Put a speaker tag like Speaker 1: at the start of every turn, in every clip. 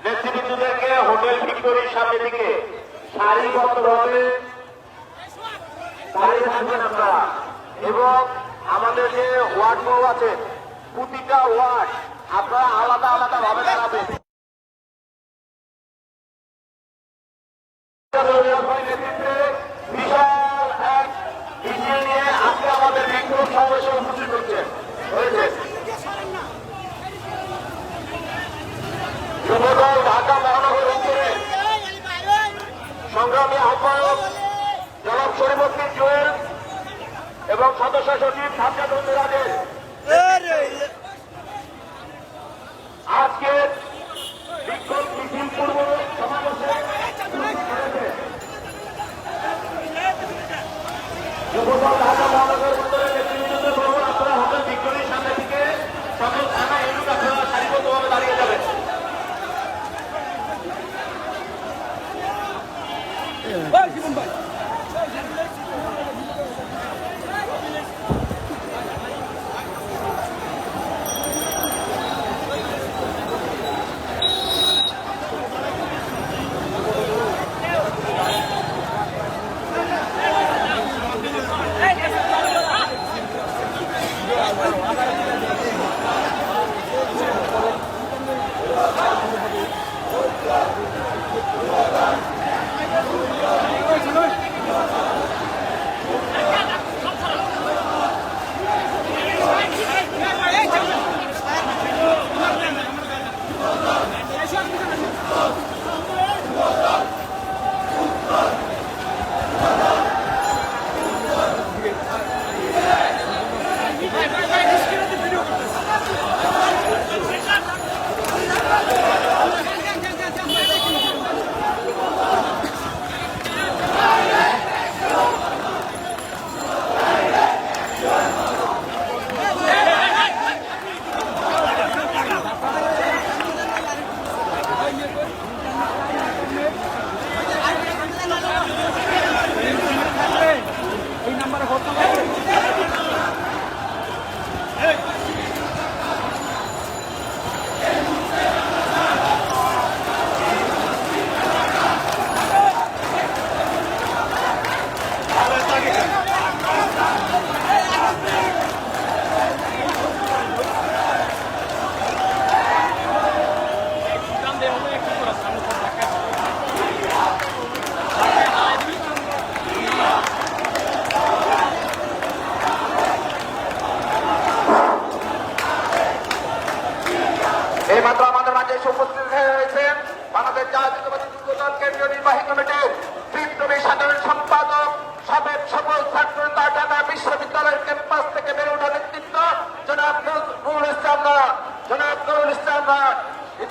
Speaker 1: নেতৃবৃন্দদেরকে hotel ভিক্টোরির সামনে দিকে সারিবদ্ধভাবে দাঁড়িয়ে থাকবেন আপনারা এবং আমাদের যে ওয়ার্ড বউ আছে, প্রতিটা ওয়ার্ড আপনারা আলাদা আলাদা ভাবে দাঁড়াবেন বিশাল এক মিছিল নিয়ে আজকে আমাদের বিক্ষোভ সমাবেশে উপস্থিত হচ্ছে হয়েছে যুবদল ঢাকা মহানগর উত্তরে সংগ্রামী আহ্বায়ক জনাব শরীফুদ্দিন জুয়েল এবং সদস্য সচিব সাজ্জাদ রাজের।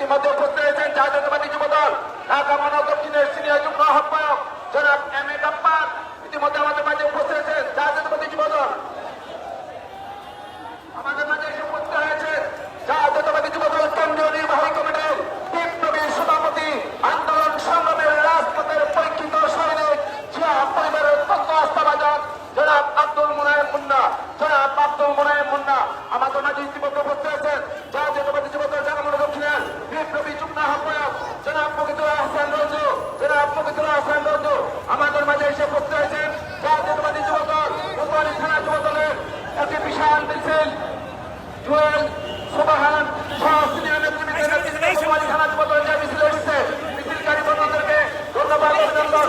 Speaker 2: ইতিমধ্যে উপস্থিত হয়েছেন জাতীয়তাবাদী যুবদল, ঢাকা মহানগর দক্ষিণের সিনিয়র যুগ্ম আহ্বায়ক জনাব এম এ গাপ্পার ইতিমধ্যে আমাদের মাঝে উপস্থিত হয়েছেন জাতীয়তাবাদী যুবদল। আমাদের মাঝে উপস্থিত জাতীয়তাবাদী কেন্দ্রীয় নির্বাহী কমিটির সভাপতি, আন্দোলন সংগ্রামের রাজপথের পরীক্ষিত সৈনিক, জিয়া পরিবারের অত্যন্ত জনাব আব্দুল মুনায়েম মুন্না। জনাব আব্দুল মুনায়েম মুন্না, আমাদের মাঝে ইতিমধ্যে মিছিল জুয়েল সোবাহান সহস্রী অনেক মিছিল মিছিলকারী বন্ধুদেরকে ধন্যবাদ অভিনন্দন।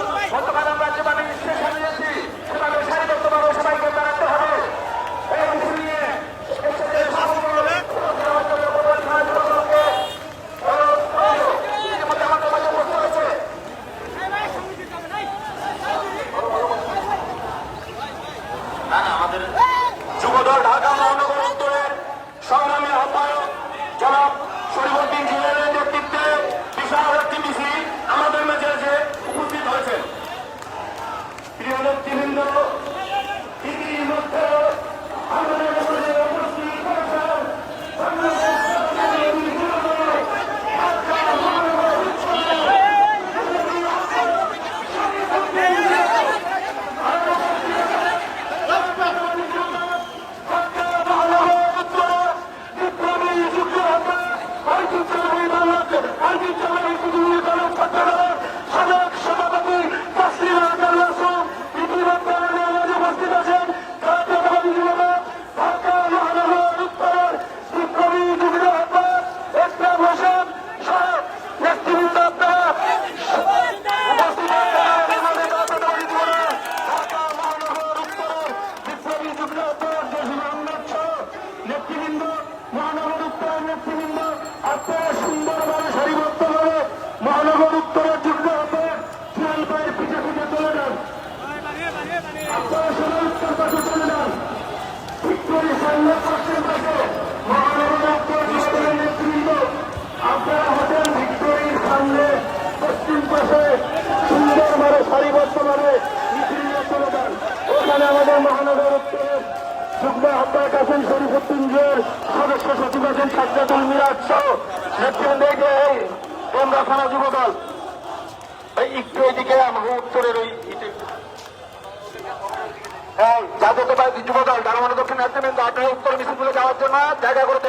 Speaker 2: নেতৃবৃন্দ আপনারা সুন্দরভাবে সারিবদ্ধভাবে মহানগর উত্তরে যুক্ত পিঠে পিঠে চলে যান আপনারা সবাই ঠিক করে সামনে পশ্চিম পাশে মহানগর উত্তর যুক্তরের সামনে পশ্চিম পাশে সুন্দরভাবে সারিবদ্ধভাবে আছেন শরীফুদ্দিন যে সদস্য সচিব আছেন সাজ্জাদুল মিরাজ সহ নেতৃবৃন্দ তোমরা থানা এই একটু এদিকে আমাকে উত্তরের ওই হ্যাঁ যাদের তো যুব দল ডারমানো দক্ষিণ নেতৃবৃন্দ, আপনারা উত্তর মিছিলগুলো যাওয়ার জন্য জায়গা করে দেন।